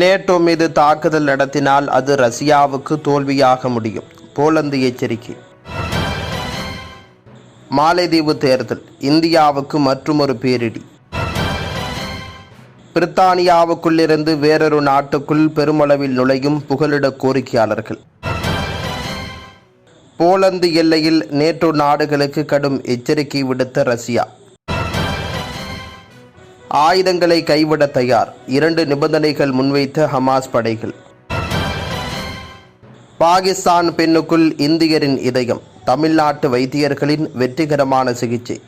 NATO மீது தாக்குதல் நடத்தினால் அது ரஷ்யாவுக்கு தோல்வியாக முடியும். போலந்து எச்சரிக்கை. மாலைதீவு தேர்தல். இந்தியாவுக்கு மற்றுமொரு பேரிடி. பிரித்தானியாவுக்குள்ளிருந்து வேறொரு நாட்டுக்குள் பெருமளவில் நுழையும் புகலிட கோரிக்கையாளர்கள். போலந்து எல்லையில் நேட்டோ நாடுகளுக்கு கடும் எச்சரிக்கை விடுத்த ரஷ்யா. ஆயுதங்களை கைவிட தயார். இரண்டு நிபந்தனைகள் முன்வைத்த ஹமாஸ் படைகள். பாகிஸ்தான் பெண்ணுக்குள் இந்தியரின் இதயம். தமிழ்நாட்டு வைத்தியர்களின் வெற்றிகரமான சிகிச்சை.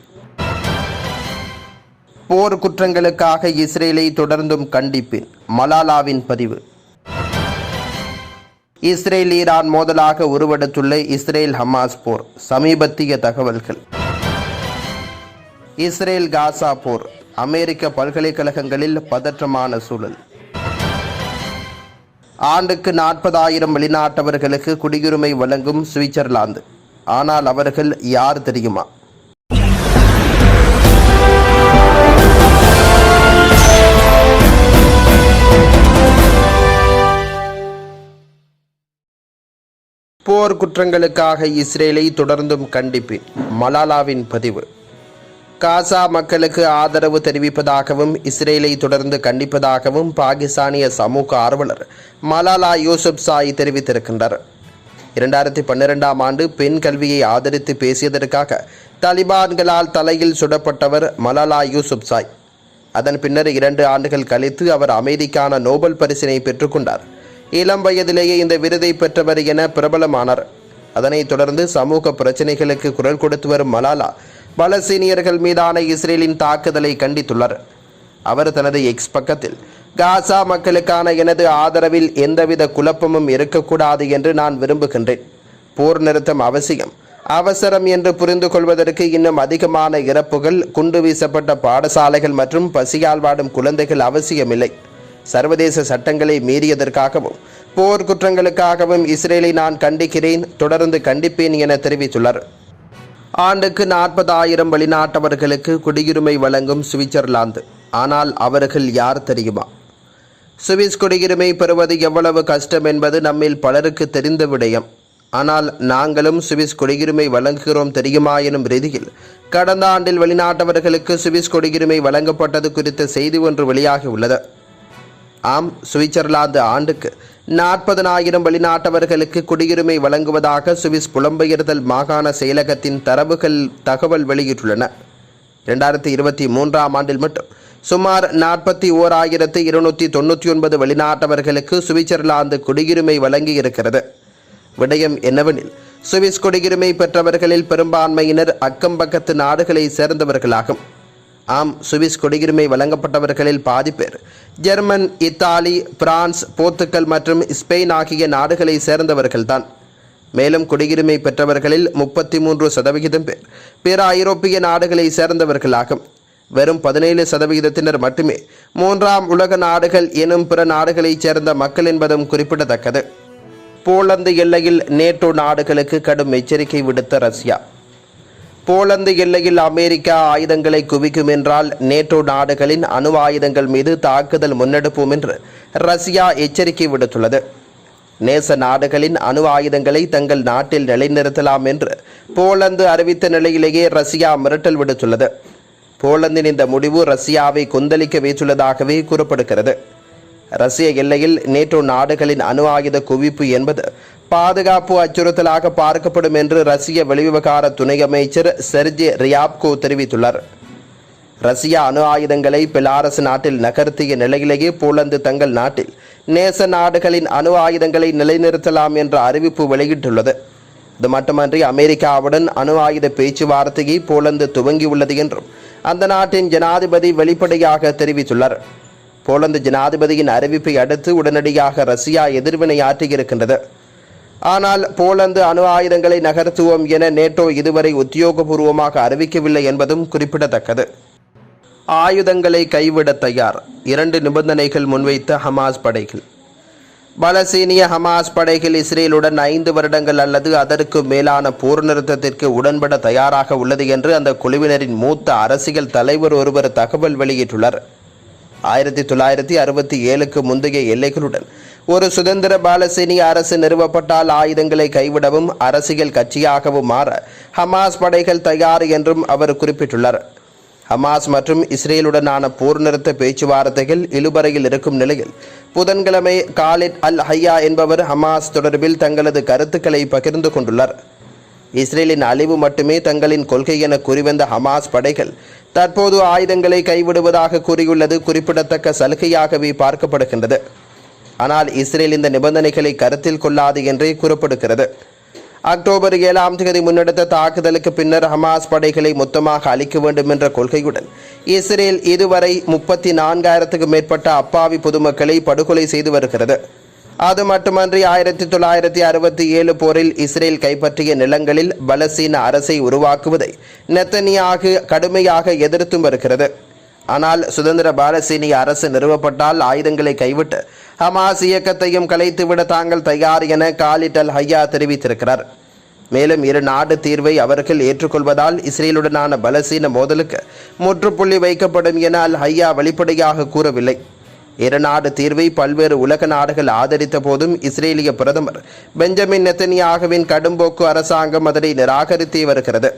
போர் குற்றங்களுக்காக இஸ்ரேலை தொடர்ந்தும் கண்டிப்பேன். மலாலாவின் பதிவு. இஸ்ரேல் ஈரான் மோதலாக உருவெடுத்துள்ள இஸ்ரேல் ஹமாஸ் போர். சமீபத்திய தகவல்கள். இஸ்ரேல் காசா போர். அமெரிக்க பல்கலைக்கழகங்களில் பதற்றமான சூழல். ஆண்டுக்கு நாற்பதாயிரம் வெளிநாட்டவர்களுக்கு குடியுரிமை வழங்கும் சுவிட்சர்லாந்து. ஆனால் அவர்கள் யார் தெரியுமா? போர் குற்றங்களுக்காக இஸ்ரேலை தொடர்ந்தும் கண்டிப்பேன். மலாலாவின் பதிவு. காசா மக்களுக்கு ஆதரவு தெரிவிப்பதாகவும் இஸ்ரேலை தொடர்ந்து கண்டிப்பதாகவும் பாகிஸ்தானிய சமூக ஆர்வலர் மலாலா யூசுப் சாய் தெரிவித்திருக்கின்றார். இரண்டாயிரத்தி பன்னிரெண்டாம் ஆண்டு பெண் கல்வியை ஆதரித்து பேசியதற்காக தலிபான்களால் தலையில் சுடப்பட்டவர் மலாலா யூசுப் சாய். அதன் பின்னர் இரண்டு ஆண்டுகள் கழித்து அவர் அமைதிக்கான நோபல் பரிசினை பெற்றுக்கொண்டார். இளம் வயதிலேயே இந்த விருதை பெற்றவர் என பிரபலமானார். அதனைத் தொடர்ந்து சமூக பிரச்சினைகளுக்கு குரல் கொடுத்து வரும் மலாலா பலஸ்தீனியர்கள் மீதான இஸ்ரேலின் தாக்குதலை கண்டித்துள்ளார். அவர் தனது எக்ஸ் பக்கத்தில் காசா மக்களுக்கான எனது ஆதரவில் எந்தவித குழப்பமும் இருக்கக்கூடாது என்று நான் விரும்புகின்றேன். போர் நிறுத்தம் அவசியம். அவசரம் என்று புரிந்து கொள்வதற்கு இன்னும் அதிகமான இறப்புகள் குண்டு வீசப்பட்ட பாடசாலைகள் மற்றும் பசியால் வாடும் குழந்தைகள் அவசியமில்லை. சர்வதேச சட்டங்களை மீறியதற்காகவும் போர் குற்றங்களுக்காகவும் இஸ்ரேலை நான் கண்டிக்கிறேன் தொடர்ந்து கண்டிப்பேன் என தெரிவித்துள்ளார். ஆண்டுக்கு நாற்பதாயிரம் வெளிநாட்டவர்களுக்கு குடியுரிமை வழங்கும் சுவிட்சர்லாந்து. ஆனால் அவர்கள் யார் தெரியுமா? சுவிஸ் குடியுரிமை பெறுவது எவ்வளவு கஷ்டம் என்பது நம்மில் பலருக்கு தெரிந்த விடயம். ஆனால் நாங்களும் சுவிஸ் குடியுரிமை வழங்குகிறோம் தெரியுமா எனும் ரீதியில் கடந்த ஆண்டில் வெளிநாட்டவர்களுக்கு சுவிஸ் குடியுரிமை வழங்கப்பட்டது குறித்த செய்தி ஒன்று வெளியாகியுள்ளது ஆம் சுவிட்சர்லாந்து ஆண்டுக்கு நாற்பதனாயிரம் வெளிநாட்டவர்களுக்கு குடியுரிமை வழங்குவதாக சுவிஸ் புலம்பெயர்தல் மாகாண செயலகத்தின் தரவுகள் தகவல் வெளியிட்டுள்ளன. இரண்டாயிரத்தி இருபத்தி மூன்றாம் ஆண்டில் மட்டும் சுமார் நாற்பத்தி ஓர் ஆயிரத்து இருநூற்றி தொண்ணூற்றி ஒன்பது வெளிநாட்டவர்களுக்கு சுவிட்சர்லாந்து குடியுரிமை வழங்கியிருக்கிறது. விடயம் என்னவெனில் சுவிஸ் குடியுரிமை பெற்றவர்களில் பெரும்பான்மையினர் அக்கம்பக்கத்து நாடுகளை சேர்ந்தவர்களாகும். ஆம் சுவிஸ் குடியுரிமை வழங்கப்பட்டவர்களில் பாதி பேர். ஜெர்மன் இத்தாலி பிரான்ஸ் போர்த்துக்கல் மற்றும் ஸ்பெயின் ஆகிய நாடுகளை சேர்ந்தவர்கள்தான். மேலும் குடியுரிமை பெற்றவர்களில் முப்பத்தி மூன்று சதவிகிதம் பேர் பிற ஐரோப்பிய நாடுகளை சேர்ந்தவர்களாகும். வெறும் பதினேழு சதவிகிதத்தினர் மட்டுமே மூன்றாம் உலக நாடுகள் எனும் பிற நாடுகளைச் சேர்ந்த மக்கள் என்பதும் குறிப்பிடத்தக்கது. போலந்து எல்லையில் நேட்டோ நாடுகளுக்கு கடும் எச்சரிக்கை விடுத்த ரஷ்யா. போலந்து எல்லையில் அமெரிக்கா ஆயுதங்களை குவிக்கும் என்றால் நேட்டோ நாடுகளின் அணு ஆயுதங்கள் மீது தாக்குதல் முன்னெடுப்போம் என்று ரஷ்யா எச்சரிக்கை விடுத்துள்ளது. நேச நாடுகளின் அணு ஆயுதங்களை தங்கள் நாட்டில் நிலைநிறுத்தலாம் என்று போலந்து அறிவித்த நிலையிலேயே ரஷ்யா மிரட்டல் விடுத்துள்ளது. போலந்தின் இந்த முடிவு ரஷ்யாவை கொந்தளிக்க வைத்துள்ளதாகவே கூறப்படுகிறது. ரஷ்ய எல்லையில் நேட்டோ நாடுகளின் அணு ஆயுத குவிப்பு என்பது பாதுகாப்பு அச்சுறுத்தலாக பார்க்கப்படும் என்று ரஷ்ய வெளிவிவகார துணை அமைச்சர் செர்ஜி ரியாப்கோ தெரிவித்துள்ளார். ரஷ்யா அணு ஆயுதங்களை பெலாரஸ் நாட்டில் நகர்த்திய நிலையிலேயே போலந்து தங்கள் நாட்டில் நேச நாடுகளின் அணு ஆயுதங்களை நிலைநிறுத்தலாம் என்ற அறிவிப்பு வெளியிட்டுள்ளது. இது மட்டுமன்றி அமெரிக்காவுடன் அணு ஆயுத பேச்சுவார்த்தையை போலந்து துவங்கியுள்ளது என்றும் அந்த நாட்டின் ஜனாதிபதி வெளிப்படையாக தெரிவித்துள்ளார். போலந்து ஜனாதிபதியின் அறிவிப்பை அடுத்து உடனடியாக ரஷ்யா எதிர்வினையாற்றியிருக்கின்றது ஆனால் போலந்து அணு ஆயுதங்களை நகர்த்துவோம் என நேட்டோ இதுவரை உத்தியோகபூர்வமாக அறிவிக்கவில்லை என்பதும் குறிப்பிடத்தக்கது. ஆயுதங்களை கைவிட தயார். இரண்டு நிபந்தனைகள் முன்வைத்த ஹமாஸ் படைகள். பலசீனிய ஹமாஸ் படைகள் இஸ்ரேலுடன் ஐந்து வருடங்கள் அல்லது அதற்கு மேலான போர் நிறுத்தத்திற்கு உடன்பட தயாராக உள்ளது என்று அந்த குழுவினரின் மூத்த அரசியல் தலைவர் ஒருவர் தகவல் வெளியிட்டுள்ளார். ஆயிரத்தி தொள்ளாயிரத்தி அறுபத்தி ஏழுக்கு முந்தைய எல்லைகளுடன் ஒரு சுதந்திர பாலஸ்தீனிய அரசு நிறுவப்பட்டால் ஆயுதங்களை கைவிடவும் அரசியல் கட்சியாகவும் மாற ஹமாஸ் படைகள் தயார் என்றும் அவர் குறிப்பிட்டுள்ளார். ஹமாஸ் மற்றும் இஸ்ரேலுடனான போர் நிறுத்த பேச்சுவார்த்தைகள் இழுபறையில் இருக்கும் நிலையில் புதன்கிழமை காலிட் அல் ஹையா என்பவர் ஹமாஸ் தொடர்பில் தங்களது கருத்துக்களை பகிர்ந்து கொண்டுள்ளார். இஸ்ரேலின் அழிவு மட்டுமே தங்களின் கொள்கை என கூறிவந்த ஹமாஸ் படைகள் தற்போது ஆயுதங்களை கைவிடுவதாக கூறியுள்ளது. குறிப்பிடத்தக்க சலுகையாகவே பார்க்கப்படுகின்றது. ஆனால் இஸ்ரேல் இந்த நிபந்தனைகளை கருத்தில் கொள்ளாது என்றே கூறப்படுகிறது. அக்டோபர் ஏழாம் தேதி முன்னெடுத்த தாக்குதலுக்கு பின்னர் ஹமாஸ் படைகளை மொத்தமாக அழிக்க வேண்டும் என்ற கொள்கையுடன் இஸ்ரேல் இதுவரை முப்பத்தி நான்காயிரத்துக்கும் மேற்பட்ட அப்பாவி பொதுமக்களை படுகொலை செய்து வருகிறது. அது மட்டுமன்றி ஆயிரத்தி தொள்ளாயிரத்தி அறுபத்தி ஏழு போரில் இஸ்ரேல் கைப்பற்றிய நிலங்களில் பலஸ்தீன அரசை உருவாக்குவதை நெத்தனியாக கடுமையாக எதிர்த்தும் வருகிறது. ஆனால் சுதந்திர பாலஸ்தீனிய அரசு நிறுவப்பட்டால் ஆயுதங்களை கைவிட்டு ஹமாஸ் இயக்கத்தையும் கலைத்துவிட தாங்கள் தயார் என காலிட் அல் ஹையா தெரிவித்திருக்கிறார். மேலும் இரு நாடு தீர்வை அவர்கள் ஏற்றுக்கொள்வதால் இஸ்ரேலுடனான பலஸ்தீன மோதலுக்கு முற்றுப்புள்ளி வைக்கப்படும் என அல் ஹையா வெளிப்படையாக கூறவில்லை. இரு நாடு தீர்வை பல்வேறு உலக நாடுகள் ஆதரித்த போதும் இஸ்ரேலிய பிரதமர் பெஞ்சமின் நெத்தனியாகவின் கடும்போக்கு அரசாங்கம் அதனை நிராகரித்தே வருகிறது.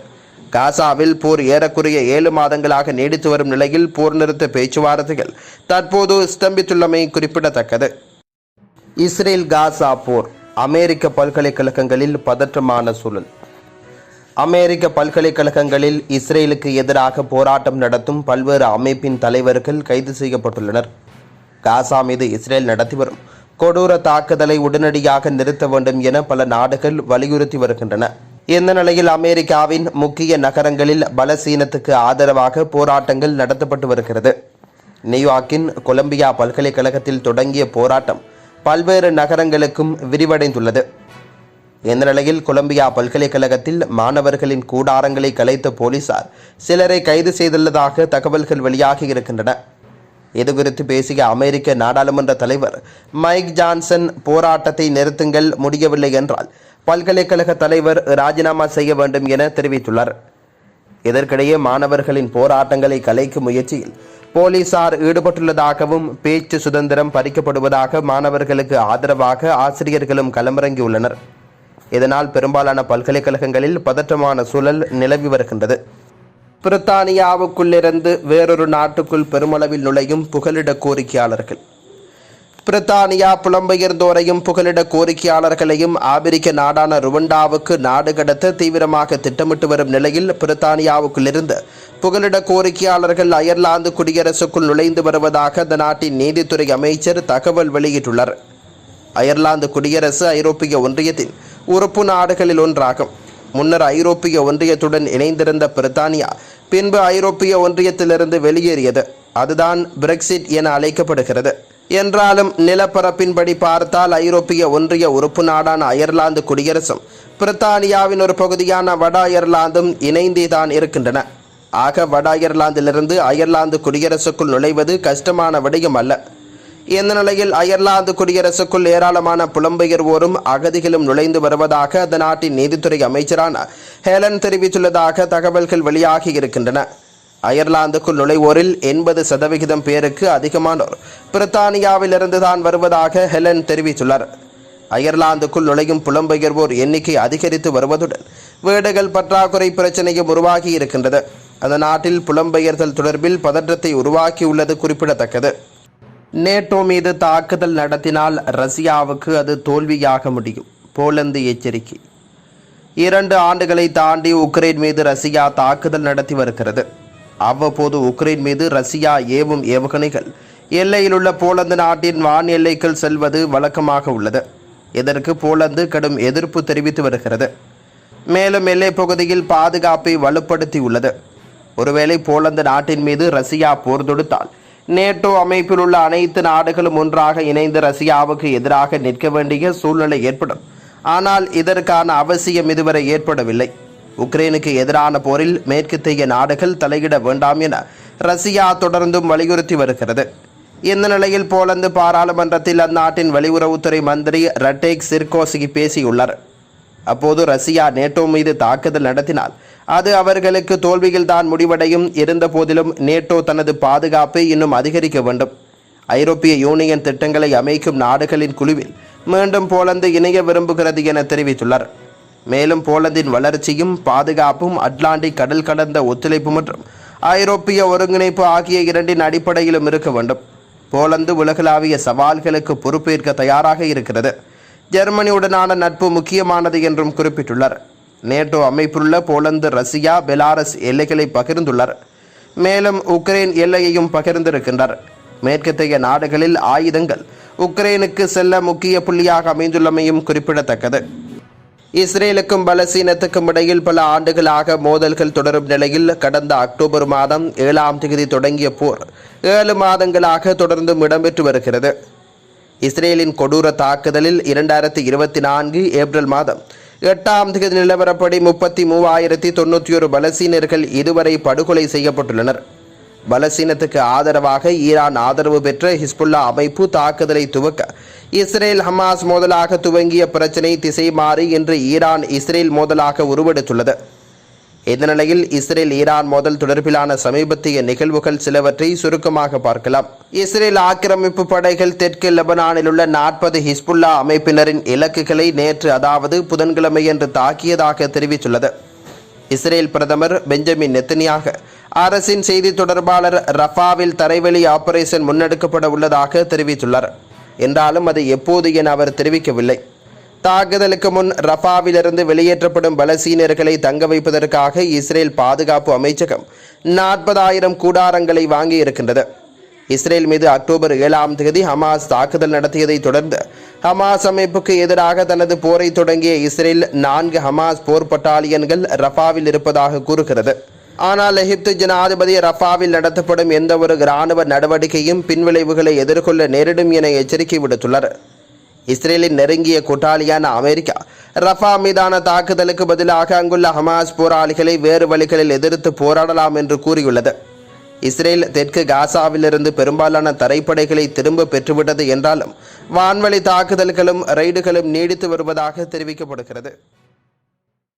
காசாவில் போர் ஏறக்குறைய ஏழு மாதங்களாக நீடித்து வரும் நிலையில் போர் நிறுத்த பேச்சுவார்த்தைகள் தற்போது ஸ்தம்பித்துள்ளமை குறிப்பிடத்தக்கது. இஸ்ரேல் காசா போர் அமெரிக்க பல்கலைக்கழகங்களில் பதற்றமான சூழல். அமெரிக்க பல்கலைக்கழகங்களில் இஸ்ரேலுக்கு எதிராக போராட்டம் நடத்தும் பல்வேறு அமைப்பின் தலைவர்கள் கைது செய்யப்பட்டுள்ளனர். காசா மீது இஸ்ரேல் நடத்தி வரும். கொடூர தாக்குதலை உடனடியாக நிறுத்த வேண்டும் என பல நாடுகள் வலியுறுத்தி வருகின்றன. இந்த நிலையில் அமெரிக்காவின் முக்கிய நகரங்களில் பலசீனத்துக்கு ஆதரவாக போராட்டங்கள் நடத்தப்பட்டு வருகிறது. நியூயார்க்கின் கொலம்பியா பல்கலைக்கழகத்தில் தொடங்கிய போராட்டம் பல்வேறு நகரங்களுக்கும் விரிவடைந்துள்ளது. இந்த நிலையில் கொலம்பியா பல்கலைக்கழகத்தில் மாணவர்களின் கூடாரங்களை கலைத்த போலீசார் சிலரை கைது செய்துள்ளதாக தகவல்கள் வெளியாகி இருக்கின்றன. இதுகுறித்து பேசிய அமெரிக்க நாடாளுமன்ற தலைவர் மைக் ஜான்சன் போராட்டத்தை நிறுத்துங்கள் முடியவில்லை என்றால் பல்கலைக்கழக தலைவர் ராஜினாமா செய்ய வேண்டும் என தெரிவித்துள்ளார். இதற்கிடையே மாணவர்களின் போராட்டங்களை கலைக்கும் முயற்சியில் போலீசார் ஈடுபட்டுள்ளதாகவும் பேச்சு சுதந்திரம் பறிக்கப்படுவதாக மாணவர்களுக்கு ஆதரவாக ஆசிரியர்களும் களமிறங்கியுள்ளனர். இதனால் பெரும்பாலான பல்கலைக்கழகங்களில் பதற்றமான சூழல் நிலவி வருகின்றது. பிரித்தானியாவுக்குள்ளிருந்து வேறொரு நாட்டுக்குள் பெருமளவில் நுழையும் புகலிட கோரிக்கையாளர்கள். பிரித்தானியா புலம்பெயர்ந்தோரையும் புகலிட கோரிக்கையாளர்களையும் ஆபிரிக்க நாடான ருவண்டாவுக்கு நாடு கடத்த தீவிரமாக திட்டமிட்டு வரும் நிலையில் பிரித்தானியாவுக்குள்ளிருந்து புகலிட கோரிக்கையாளர்கள் அயர்லாந்து குடியரசுக்குள் நுழைந்து வருவதாக அந்த நாட்டின் நீதித்துறை அமைச்சர் தகவல் வெளியிட்டுள்ளார். அயர்லாந்து குடியரசு ஐரோப்பிய ஒன்றியத்தின் உறுப்பு நாடுகளில் ஒன்றாகும். முன்னர் ஐரோப்பிய ஒன்றியத்துடன் இணைந்திருந்த பிரித்தானியா பின்பு ஐரோப்பிய ஒன்றியத்திலிருந்து வெளியேறியது. அதுதான் பிரெக்சிட் என அழைக்கப்படுகிறது. என்றாலும் நிலப்பரப்பின்படி பார்த்தால் ஐரோப்பிய ஒன்றிய உறுப்பு நாடான அயர்லாந்து குடியரசும் பிரித்தானியாவின் ஒரு பகுதியான வட அயர்லாந்தும் இணைந்தேதான் இருக்கின்றன. ஆக வட அயர்லாந்திலிருந்து அயர்லாந்து குடியரசுக்குள் நுழைவது கஷ்டமான விடயம் அல்ல. இந்த நிலையில் அயர்லாந்து குடியரசுக்குள் ஏராளமான புலம்பெயர்வோரும் அகதிகளும் நுழைந்து வருவதாக அந்த நாட்டின் நீதித்துறை அமைச்சரான ஹேலன் தெரிவித்துள்ளதாக தகவல்கள் வெளியாகி இருக்கின்றன. அயர்லாந்துக்குள் நுழைவோரில் எண்பது சதவிகிதம் பேருக்கு அதிகமானோர் பிரித்தானியாவிலிருந்து தான் வருவதாக ஹெலன் தெரிவித்துள்ளார். அயர்லாந்துக்குள் நுழையும் புலம்பெயர்வோர் எண்ணிக்கை அதிகரித்து வருவதுடன் வீடுகள் பற்றாக்குறை பிரச்சனையும் உருவாகி இருக்கின்றது. அந்த நாட்டில் புலம்பெயர்தல் தொடர்பில் பதற்றத்தை உருவாக்கியுள்ளது குறிப்பிடத்தக்கது. நேட்டோ மீது தாக்குதல் நடத்தினால் ரஷ்யாவுக்கு அது தோல்வியாக முடியும். போலந்து எச்சரிக்கை. இரண்டு ஆண்டுகளை தாண்டி உக்ரைன் மீது ரஷ்யா தாக்குதல் நடத்தி வருகிறது. அவ்வப்போது உக்ரைன் மீது ரஷ்யா ஏவும் ஏவுகணைகள் எல்லையிலுள்ள போலந்து நாட்டின் வான் எல்லைக்குள் செல்வது வழக்கமாக உள்ளது. இதற்கு போலந்து கடும் எதிர்ப்பு தெரிவித்து வருகிறது. மேலும் எல்லைப் பகுதியில் பாதுகாப்பை வலுப்படுத்தியுள்ளது. ஒருவேளை போலந்து நாட்டின் மீது ரஷ்யா போர் தொடுத்தால் நேட்டோ அமைப்பில் உள்ள அனைத்து நாடுகளும் ஒன்றாக இணைந்து ரஷ்யாவுக்கு எதிராக நிற்க வேண்டிய சூழ்நிலை ஏற்படும். ஆனால் இதற்கான அவசியம் இதுவரை ஏற்படவில்லை. உக்ரைனுக்கு எதிரான போரில் மேற்கத்திய நாடுகள் தலையிட வேண்டாம் என ரஷ்யா தொடர்ந்தும் வலியுறுத்தி வருகிறது. இந்த நிலையில் போலந்து பாராளுமன்றத்தில் அந்நாட்டின் வெளியுறவுத்துறை மந்திரி ரட்டேக் சிர்கோசி பேசியுள்ளார். அப்போது ரஷ்யா நேட்டோ மீது தாக்குதல் நடத்தினால் அது அவர்களுக்கு தோல்வியில் தான் முடிவடையும். இருந்த போதிலும் நேட்டோ தனது பாதுகாப்பை இன்னும் அதிகரிக்க வேண்டும். ஐரோப்பிய யூனியன் திட்டங்களை அமைக்கும் நாடுகளின் குழுவில் மீண்டும் போலந்து இணைய விரும்புகிறது என தெரிவித்துள்ளார். மேலும் போலந்தின் வளர்ச்சியும் பாதுகாப்பும் அட்லாண்டிக் கடல் கடந்த ஒத்துழைப்பு மற்றும் ஐரோப்பிய ஒருங்கிணைப்பு ஆகிய இரண்டின் அடிப்படையிலும் இருக்க வேண்டும். போலந்து உலகளாவிய சவால்களுக்கு பொறுப்பேற்க தயாராக இருக்கிறது. ஜெர்மனியுடனான நட்பு முக்கியமானது என்றும் குறிப்பிட்டுள்ளார். நேட்டோ அமைப்புள்ள போலந்து ரஷ்யா பெலாரஸ் எல்லைகளை பகிர்ந்துள்ளார். மேலும் உக்ரைன் எல்லையையும் பகிர்ந்திருக்கின்றார் மேற்கத்தைய நாடுகளில் ஆயுதங்கள் உக்ரைனுக்கு செல்ல முக்கிய புள்ளியாக அமைந்துள்ளமையும் குறிப்பிடத்தக்கது. இஸ்ரேலுக்கும் பலஸ்தீனத்துக்கும் இடையில் பல ஆண்டுகளாக மோதல்கள் தொடரும் நிலையில் கடந்த அக்டோபர் மாதம் ஏழாம் தேதி தொடங்கிய போர் ஏழு மாதங்களாக தொடர்ந்தும் இடம்பெற்று வருகிறது. இஸ்ரேலின் கொடூர தாக்குதலில் இரண்டாயிரத்தி இருபத்தி நான்கு ஏப்ரல் மாதம் எட்டாம் தேதி நிலவரப்படி முப்பத்தி மூவாயிரத்தி தொண்ணூற்றி ஒரு பலசீனர்கள் இதுவரை படுகொலை செய்யப்பட்டுள்ளனர். பலசீனத்துக்கு ஆதரவாக ஈரான் ஆதரவு பெற்ற ஹிஸ்புல்லா அமைப்பு தாக்குதலை துவக்க இஸ்ரேல் ஹமாஸ் மோதலாக துவங்கிய பிரச்சினை திசை மாறி இன்று ஈரான் இஸ்ரேல் மோதலாக உருவெடுத்துள்ளது. இந்த நிலையில் இஸ்ரேல் ஈரான் மோதல் தொடர்பிலான சமீபத்திய நிகழ்வுகள் சிலவற்றை சுருக்கமாக பார்க்கலாம். இஸ்ரேல் ஆக்கிரமிப்பு படைகள் தெற்கு லெபனானில் உள்ள நாற்பது ஹிஸ்புல்லா அமைப்பினரின் இலக்குகளை நேற்று அதாவது புதன்கிழமையன்று தாக்கியதாக தெரிவித்துள்ளது. இஸ்ரேல் பிரதமர் பெஞ்சமின் நெத்தனியாக அரசின் செய்தி தொடர்பாளர் ரஃபாவில் தரைவழி ஆபரேஷன் முன்னெடுக்கப்பட உள்ளதாக தெரிவித்துள்ளார். என்றாலும் அது எப்போது என அவர் தெரிவிக்கவில்லை. தாக்குதலுக்கு முன் ரஃபாவிலிருந்து வெளியேற்றப்படும் பலசீனர்களை தங்க வைப்பதற்காக இஸ்ரேல் பாதுகாப்பு அமைச்சகம் நாற்பதாயிரம் கூடாரங்களை வாங்கி இருக்கின்றது இஸ்ரேல் மீது அக்டோபர் ஏழாம் தேதி ஹமாஸ் தாக்குதல் நடத்தியதை தொடர்ந்து ஹமாஸ் அமைப்புக்கு எதிராக தனது போரை தொடங்கிய இஸ்ரேல் நான்கு ஹமாஸ் போர் பட்டாலியன்கள் ரஃபாவில் இருப்பதாக கூறுகிறது. ஆனால் எகிப்து ஜனாதிபதி ரஃபாவில் நடத்தப்படும் எந்தவொரு இராணுவ நடவடிக்கையும் பின்விளைவுகளை எதிர்கொள்ள நேரிடும் என எச்சரிக்கை விடுத்துள்ளார் இஸ்ரேலின் நெருங்கிய கூட்டாளியான அமெரிக்கா ரஃபா மீதான தாக்குதலுக்கு பதிலாக அங்குள்ள ஹமாஸ் போராளிகளை வேறு வழிகளில் எதிர்த்து போராடலாம் என்று கூறியுள்ளது. இஸ்ரேல் தெற்கு காசாவிலிருந்து பெரும்பாலான தரைப்படைகளை திரும்ப பெற்றுவிட்டது என்றாலும் வான்வழி தாக்குதல்களும் ரெய்டுகளும் நீடித்து வருவதாக தெரிவிக்கப்படுகிறது.